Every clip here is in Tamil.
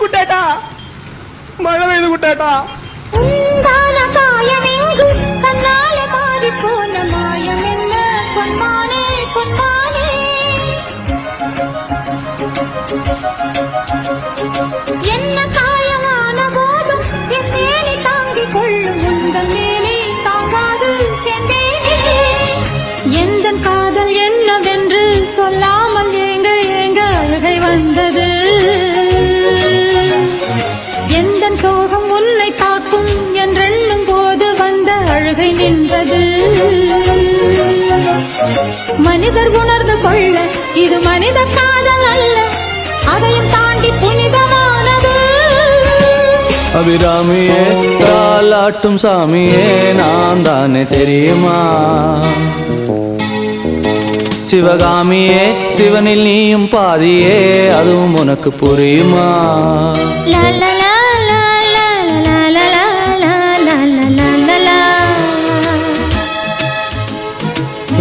കുട്ടേട്ടാ. മഴ പെയ്തു കുട്ടേട്ടാ. சோகம் உன்னை தாக்கும் என்றெண்ணும் போது வந்த அழுகை நின்றது. மனிதர் உணர்ந்து கொள்ள இது மனித காதல் அல்ல. அதையும் தாண்டி புனிதமானது. அபிராமியே காலாட்டும் சாமியே நான் தானே தெரியுமா? சிவகாமியே சிவனில் நீயும் பாதியே அதுவும் உனக்கு புரியுமா?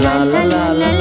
la la la la.